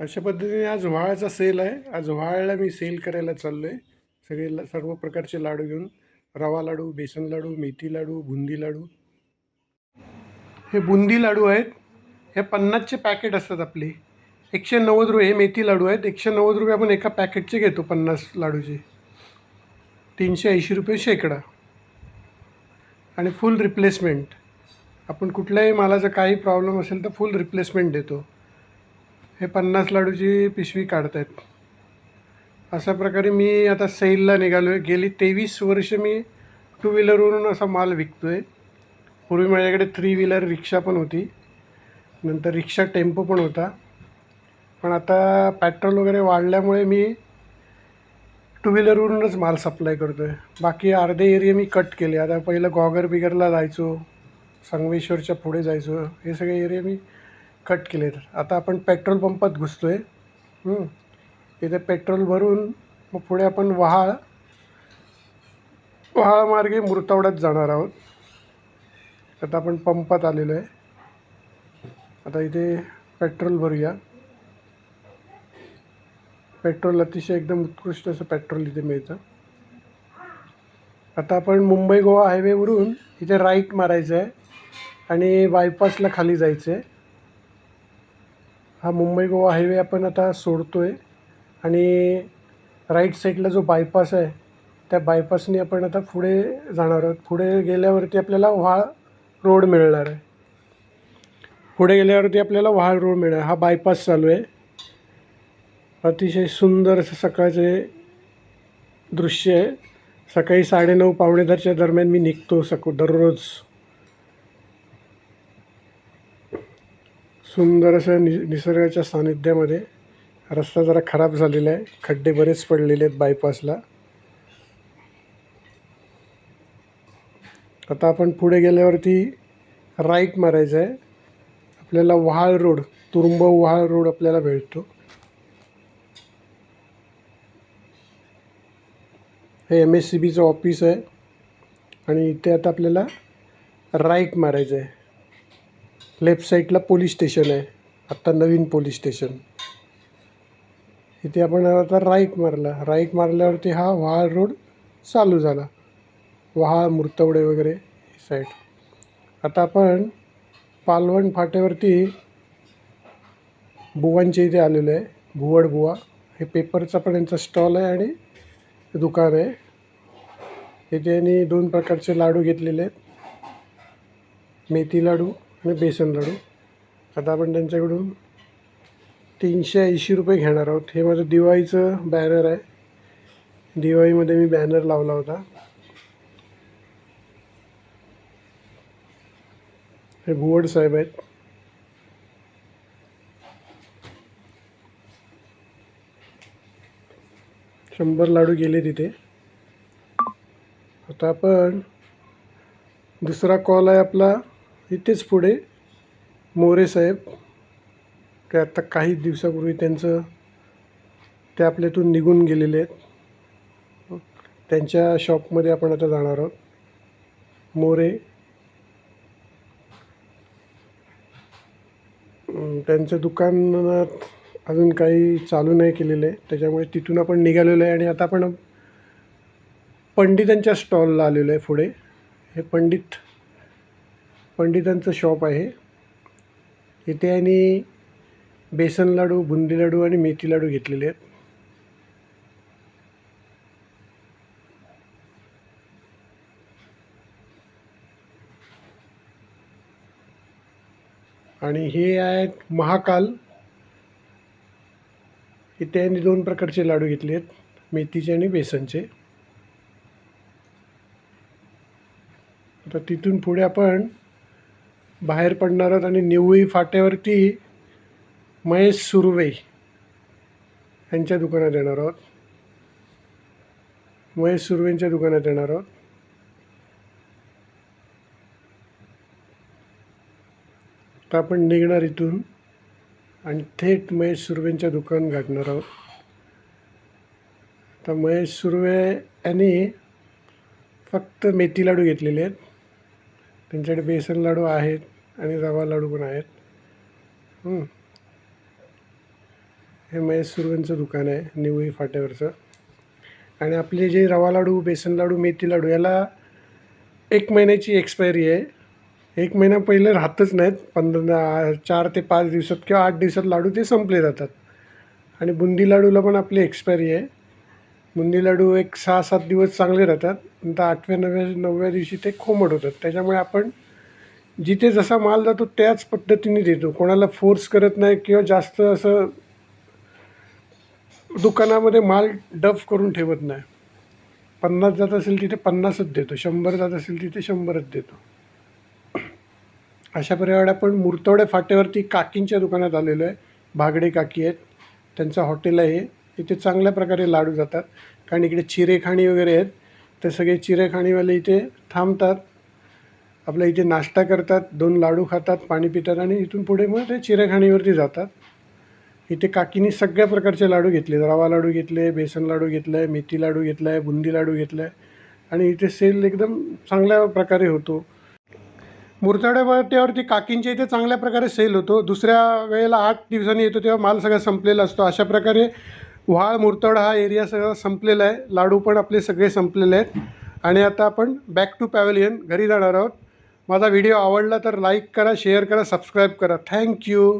अशा पद्धतीने आज व्हाळाचा सेल आहे. आज व्हाळला मी सेल करायला चाललो आहे सगळे सर्व प्रकारचे लाडू घेऊन रवा लाडू बेसन लाडू मेथी लाडू बुंदी लाडू. हे बुंदी लाडू आहेत. हे पन्नासचे पॅकेट असतात आपले. एकशे नव्वद रुपये हे मेथी लाडू आहेत. एकशे नव्वद रुपये आपण एका पॅकेटचे घेतो पन्नास लाडूचे. तीनशे ऐंशी रुपये शेकडा. आणि फुल रिप्लेसमेंट आपण कुठल्याही मालाचा काही प्रॉब्लेम असेल तर फुल रिप्लेसमेंट देतो. हे पन्नास लाडूची पिशवी काढतायत. अशा प्रकारे मी आता सेलला निघालो आहे गेली तेवीस वर्ष मी टू व्हीलरवरून असा माल विकतो आहे पूर्वी माझ्याकडे थ्री व्हीलर रिक्षा पण होती. नंतर रिक्षा टेम्पो पण होता. पण आता पेट्रोल वगैरे वाढल्यामुळे मी टू व्हीलरवरूनच माल सप्लाय करतो आहे बाकी अर्धे एरिया मी कट केले. आता पहिलं गॉगर बिगरला जायचो. संगमेश्वरच्या पुढे जायचो. हे सगळे एरिया मी कट केले तर. आता आपण पेट्रोल पंपात घुसतो आहे इथे पेट्रोल भरून मग पुढे आपण वहाळ वहाळमार्गे मुरतावड्यात जाणार आहोत. आता आपण पंपात आलेलो आहे. आता इथे पेट्रोल भरूया. पेट्रोल अतिशय एकदम उत्कृष्ट असं पेट्रोल इथे मिळतं. आता आपण मुंबई गोवा हायवेवरून इथे राईट मारायचं आहे आणि बायपासला खाली जायचं आहे. हा मुंबई गोवा हायवे आपण आता सोडतो आहे आणि राईट साईडला जो बायपास आहे त्या बायपासने आपण आता पुढे जाणार आहोत. पुढे गेल्यावरती आपल्याला व्हाळ रोड मिळणार आहे. पुढे गेल्यावरती आपल्याला व्हाळ रोड मिळणार हा बायपास चालू आहे. अतिशय सुंदर असं सकाळचे दृश्य आहे. सकाळी साडेनऊ पावणे दरच्या दरम्यान मी निघतो सको दररोज. सुंदर असं नि निसर्गाच्या सानिध्यामध्ये रस्ता जरा खराब झालेला आहे. खड्डे बरेच पडलेले आहेत बायपासला आता आपण पुढे गेल्यावरती राईट मारायचं आहे. आपल्याला वहाळ रोड तुरुंब वहाळ रोड आपल्याला भेटतो. हे एम एस सी बीचं ऑफिस आहे. आणि इथे आता आपल्याला राईट मारायचं आहे. लेफ्ट साईडला पोलीस स्टेशन आहे. आत्ता नवीन पोलीस स्टेशन. इथे आपण आता राईट मारला. राईट मारल्यावरती हा वहाळ रोड चालू झाला. वहाळ मुर्तवडे वगैरे ही साईड आता आपण पालवण फाट्यावरती बुवांच्या इथे आलेलो आहे. भुवड बुवा. हे पेपरचा पण यांचा स्टॉल आहे आणि दुकान आहे. इथे यांनी दोन प्रकारचे लाडू घेतलेले आहेत. मेथी लाडू आणि बेसन लाडू. आता आपण त्यांच्याकडून तीनशे ऐंशी रुपये घेणार आहोत. हे माझं दिवाळीचं बॅनर आहे. दिवाळीमध्ये मी बॅनर लावला होता. हे भुवड साहेब आहेत. शंभर लाडू गेले तिथे. आता आपण दुसरा कॉल आहे आपला. इथेच पुढे मोरे साहेब ते आत्ता काही दिवसापूर्वी त्यांचं ते आपल्यातून निघून गेलेले आहेत. त्यांच्या शॉपमध्ये आपण आता जाणार आहोत. मोरे. त्यांचं दुकानात अजून काही चालू नाही केलेलं आहे त्याच्यामुळे तिथून आपण निघालेलो आहे आणि आता आपण पंडितांच्या स्टॉलला आलेलो आहे पुढे. हे पंडित पंडितांचं शॉप आहे. इथे यांनी बेसन लाडू बुंदी लाडू आणि मेथी लाडू घेतलेले आहेत. आणि हे आहेत महाकाल. इथे यांनी दोन प्रकारचे लाडू घेतले आहेत मेथीचे आणि बेसनचे. आता तिथून पुढे आपण बाहेर पडणार आहोत आणि निवळी फाट्यावरती महेश सुर्वे यांच्या दुकानात येणार आहोत. महेश सुर्वेंच्या दुकानात येणार आहोत. आता आपण निघणार इथून आणि थेट महेश सुर्वेंच्या दुकान गाठणार आहोत. आता महेश सुर्वे यांनी फक्त मेथी लाडू घेतलेले आहेत. त्यांच्याकडे बेसन लाडू आहेत. आणि रवा लाडू पण आहेत. हे महेश सुरवेंचं दुकान आहे निवळी फाट्यावरचं. आणि आपले जे रवा लाडू बेसन लाडू मेथी लाडू याला एक महिन्याची एक्सपायरी आहे. एक महिना पहिले राहतच नाहीत. पंधरा चार ते पाच दिवसात किंवा आठ दिवसात लाडू ते संपले जातात. आणि बुंदी लाडूला पण आपली एक्सपायरी आहे. बुंदी लाडू एक सहा सात दिवस चांगले राहतात. नंतर आठव्या नवव्या नवव्या दिवशी ते कोमट होतात. त्याच्यामुळे आपण जिथे जसा माल जातो त्याच पद्धतीने देतो. कोणाला फोर्स करत नाही किंवा जास्त असं दुकानामध्ये माल डफ करून ठेवत नाही. पन्नास जात असेल तिथे पन्नासच देतो. शंभर जात असेल तिथे शंभरच देतो. अशा प्रकारे आपण मुरतवड्या फाट्यावरती काकींच्या दुकानात आलेलो आहे. भागडे काकी आहेत. त्यांचं हॉटेल आहे. इथे चांगल्या प्रकारे लाडू जातात. कारण इकडे चिरेखाणी वगैरे आहेत. ते सगळे चिरेखाणीवाले इथे थांबतात. आपल्या इथे नाश्ता करतात दोन लाडू खातात पाणी पितात आणि इथून पुढे मग ते चिरेखाणीवरती जातात. इथे काकीनी सगळ्या प्रकारचे लाडू घेतले रवा लाडू घेतले बेसन लाडू घेतलं आहे मेथी लाडू घेतला आहे बुंदी लाडू घेतला आहे आणि इथे सेल एकदम चांगल्या प्रकारे होतो. मुरताड्यावरती काकींच्या इथे चांगल्या प्रकारे सेल होतो. दुसऱ्या वेळेला आठ दिवसांनी येतो तेव्हा माल सगळा संपलेला असतो. अशा प्रकारे व्हाळ मुरतड हा एरिया सगळा संपलेला आहे. लाडू पण आपले सगळे संपलेले आहेत. आणि आता आपण बॅक टू पॅव्हलियन घरी जाणार आहोत. माझा व्हिडिओ आवडला तर लाईक करा शेअर करा सबस्क्राईब करा. थँक्यू